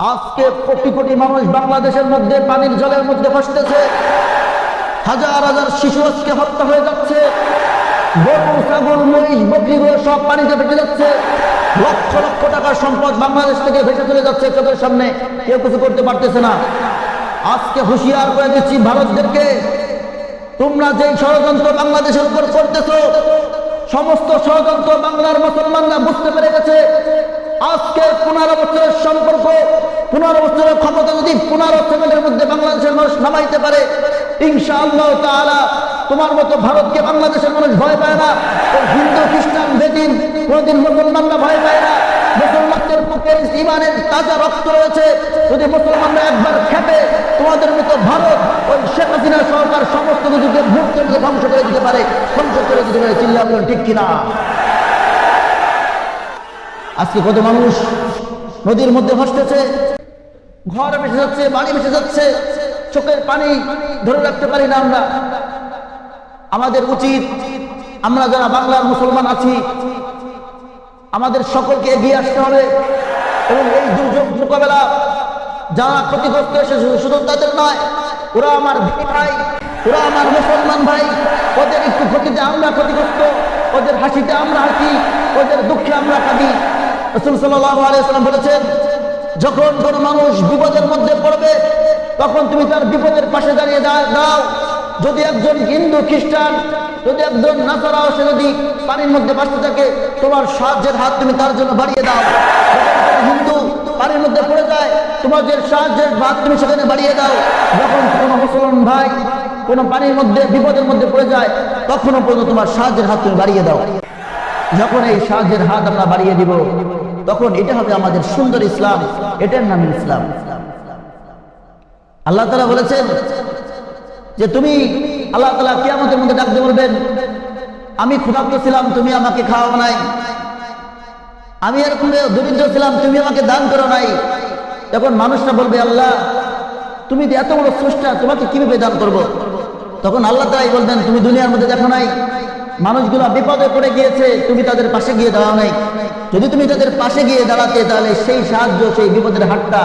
আজকে কোটি কোটি মানুষ বাংলাদেশের মধ্যে পানির জলের মধ্যে ভাসতেছে। হাজার হাজার শিশু আজকে হত্যা হয়ে যাচ্ছে। গরু, ছাগল, মহিষ বকরিগুলো সব পানিতে ভেসে যাচ্ছে। লক্ষ লক্ষ টাকার সম্পদ বাংলাদেশ থেকে ভেসে চলে যাচ্ছে চোখের সামনে। কেউ কিছু করতে পারতেছে না। আজকে হুঁশিয়ার করে দিচ্ছি ভারতদেরকে। তোমরা যে ষড়যন্ত্র বাংলাদেশের উপর করতেছো, সমস্ত ষড়যন্ত্র বাংলার মুসলমানরা বুঝতে পেরে গেছে। আজকে পনেরো বছরের সম্পর্ক, পনেরো বছরের ক্ষমতা যদি পনেরো সেকেন্ডের মধ্যে বাংলাদেশের মানুষ নামাইতে পারে ইনশা আল্লাহ তোমার মতো ভারতকে বাংলাদেশের মানুষ ভয় পায় না। হিন্দু, খ্রিস্টান, বেদিন, কোনোদিন মুসলমানরা ভয় পায় না। মুসলমানদের বুকে ইমানের তাজা রক্ত রয়েছে। যদি মুসলমানরা একবার খেপে তোমাদের মতো ভারত, ওই শেখ হাসিনা সরকার সমস্ত কিছুকে মধ্যে ধ্বংস করে দিতে পারে, ধ্বংস করে দিতে পারে চিল্লা ঠিক কিনা? আজকে কত মানুষ নদীর মধ্যে ভাসতেছে, ঘর ভেসে যাচ্ছে বাড়ি ভেসে যাচ্ছে, চোখের পানি ধরে রাখতে পারি না আমরা। আমাদের উচিত, আমরা যারা বাংলার মুসলমান আছি, আমাদের সকলকে এগিয়ে আসতে হবে। এবং এই দুর্যোগ মোকাবেলা যারা ক্ষতিগ্রস্ত হয়েছে শুধু- তাদের নয়, ওরা আমার ভাই, ওরা আমার মুসলমান ভাই, ওদের একটু ক্ষতিতে আমরা ক্ষতিগ্রস্ত, ওদের হাসিতে আমরা হাসি, ওদের রসুল সাল্লাহ বলেছেন, যখন কোনো মানুষ বিপদের মধ্যে পড়বে, তখন তুমি তার বিপদের পাশে দাঁড়িয়ে দাও। যদি একজন হিন্দু, খ্রিস্টান, যদি একজন নাসারাও, সে যদি পানির মধ্যে বাঁচতে থাকে, তোমার সাহায্যের হাত তুমি তার জন্য বাড়িয়ে দাও। হিন্দু পানির মধ্যে পড়ে যায় তোমাদের সাহায্যের হাত তুমি সেখানে বাড়িয়ে দাও। যখন কোনো মুসলমান ভাই কোনো পানির মধ্যে, বিপদের মধ্যে পড়ে যায়, তখনও পর্যন্ত তোমার সাহায্যের হাত তুমি বাড়িয়ে দাও। যখন এই সাহায্যের হাত আমরা বাড়িয়ে দিব তখন এটা হবে আমাদের সুন্দর ইসলাম, এটার নাম ইসলাম। আল্লাহ তালা বলেছেন যে তুমি আল্লাহ তালা কিয়ামতের মধ্যে ডাকতে বলবেন, আমি ক্ষুধার্ত ছিলাম, তুমি আমাকে খাওয়া নাই। আমি এরকম দরিদ্র ছিলাম, তুমি আমাকে দান করো নাই। তখন মানুষরা বলবে, আল্লাহ, তুমি এত বড় স্রষ্টা, তোমাকে কীভাবে দান করব। তখন আল্লাহ তালাই বলবেন, তুমি দুনিয়ার মধ্যে দেখো নাই, মানুষগুলো বিপদে পড়ে গিয়েছে, তুমি তাদের পাশে গিয়ে দাঁড়াও নাই। যদি তুমি তাদের পাশে গিয়ে দাঁড়াতে, তাহলে সেই সাহায্য, সেই বিপদের হাতটা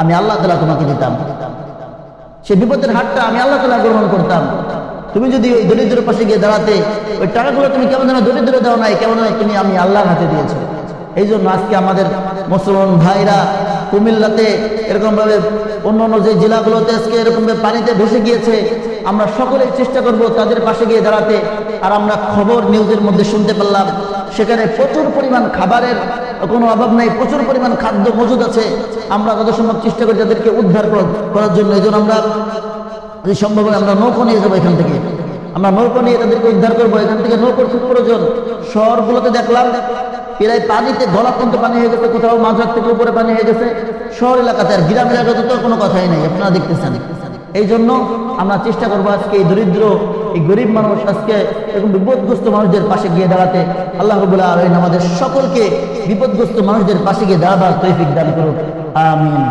আমি আল্লাহ তালা তোমাকে দিতাম। সেই বিপদের হাতটা আমি আল্লাহ তালা গ্রহণ করতাম। তুমি যদি ওই দরিদ্র পাশে গিয়ে দাঁড়াতে, ওই টাকাগুলো তুমি কেমন যেন দরিদ্র দাও নাই, কেমন তুমি আমি আল্লাহর হাতে দিয়েছ। এই জন্য আজকে আমাদের মুসলমান ভাইরা কুমিল্লাতে এরকম ভাবে অন্য অন্য যে জেলাগুলোতে আজকে এরকমভাবে পানিতে ভেসে গিয়েছে, আমরা সকলেই চেষ্টা করব তাদের পাশে গিয়ে দাঁড়াতে। আর আমরা খবর নিউজের মধ্যে শুনতে পারলাম, সেখানে প্রচুর পরিমাণ খাবারের কোনো অভাব নাই, প্রচুর পরিমাণ খাদ্য মজুদ আছে। আমরা যত সম্ভব চেষ্টা করি তাদেরকে উদ্ধার কর- করার জন্য। এই জন্য আমরা যদি সম্ভব হয় আমরা নৌকো নিয়ে যাব এখান থেকে। আমরা নৌকো নিয়ে তাদেরকে উদ্ধার করব। এখান থেকে নৌকোর খুব প্রয়োজন। শহরগুলোতে দেখলাম প্রায় পানিতে গলা পর্যন্ত পানি হয়ে গেছে, কোথাও মাঝার থেকে উপরে পানি হয়ে গেছে। শহর এলাকাতে আর গ্রাম এলাকাতে তো কোনো কথাই নেই, আপনারা দেখতেছেন। এই জন্য আমরা চেষ্টা করব আজকে এই দরিদ্র, এই গরিব মানুষ আজকে এরকম বিপদগ্রস্ত মানুষদের পাশে গিয়ে দাঁড়াতে। আল্লাহ রবুল্লাহ আলহিন আমাদের সকলকে বিপদগ্রস্ত মানুষদের পাশে গিয়ে দাঁড়াবার তৈফিক দান করুক। আমিন।